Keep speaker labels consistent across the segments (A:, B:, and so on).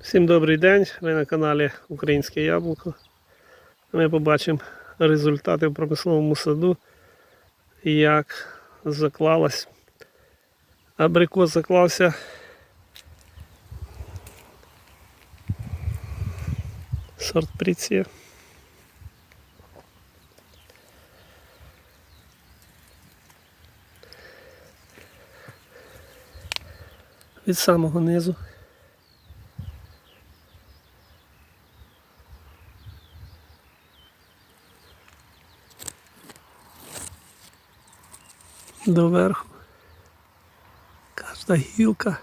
A: Всім добрий день, ви на каналі Українське Яблуко. Ми побачимо результати в промисловому саду, як заклалась. Абрикос заклався. Сорт Пріція. Від самого низу. Доверху. Кожна гілка.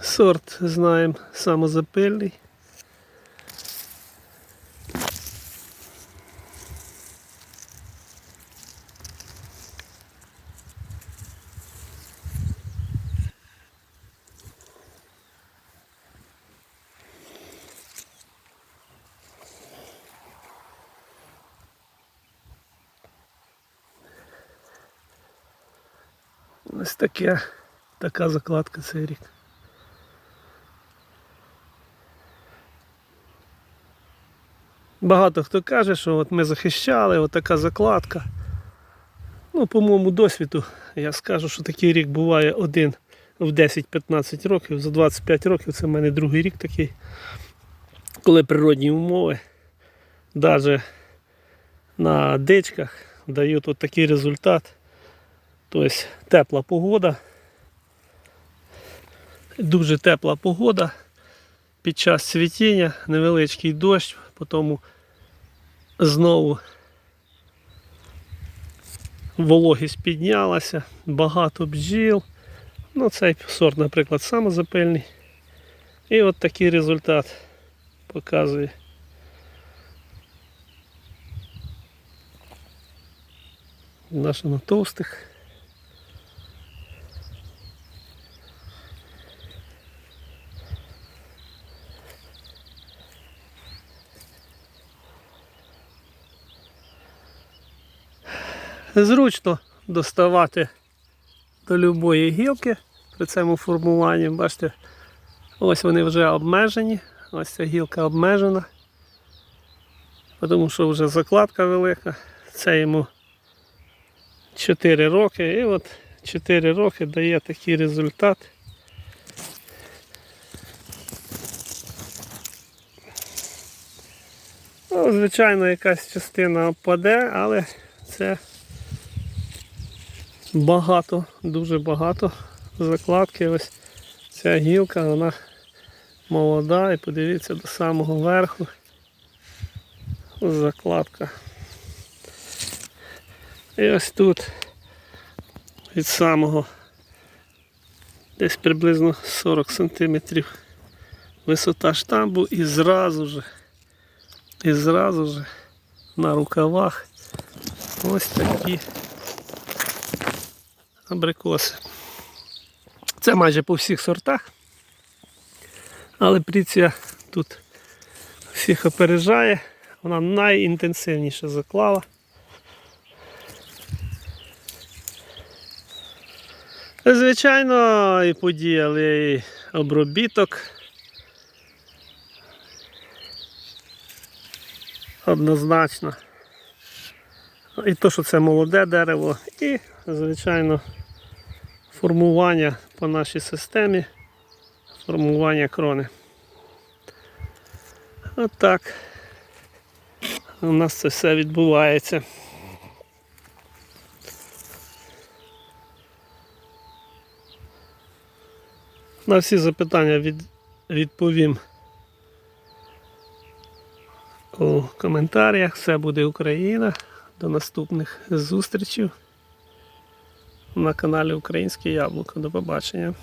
A: Сорт знаємо самозапильний. Ось таке, така закладка цей рік. Багато хто каже, що от ми захищали, от така закладка. Ну, по моєму досвіду, я скажу, що такий рік буває один в 10-15 років. За 25 років це в мене другий рік такий, коли природні умови, навіть на дичках дають от такий результат. Тобто тепла погода. Дуже тепла погода. Під час цвітіння, невеличкий дощ, потім знову вологість піднялася, багато бджіл. Ну, цей сорт, наприклад, самозапильний. І от такий результат показує. Наша на товстих. Зручно доставати до любої гілки при цьому формуванні. Бачите, ось вони вже обмежені, ось ця гілка обмежена, тому що вже закладка велика. Це йому 4 роки і от 4 роки дає такий результат. Ну, звичайно, якась частина впаде, але це багато, дуже багато закладки. Ось ця гілка, вона молода і подивіться до самого верху. Закладка. І ось тут від самого десь приблизно 40 см висота штамбу і зразу же, і зразу же на рукавах ось такі абрикоси. Це майже по всіх сортах, але пріція тут всіх опережає, вона найінтенсивніше заклала. Звичайно, і подіяли і обробіток. Однозначно. І то, що це молоде дерево, і, звичайно, формування по нашій системі, формування крони. Отак. У нас це все відбувається. На всі запитання від, відповім у коментарях. Все буде Україна. До наступних зустрічей на каналі Українське Яблуко. До побачення.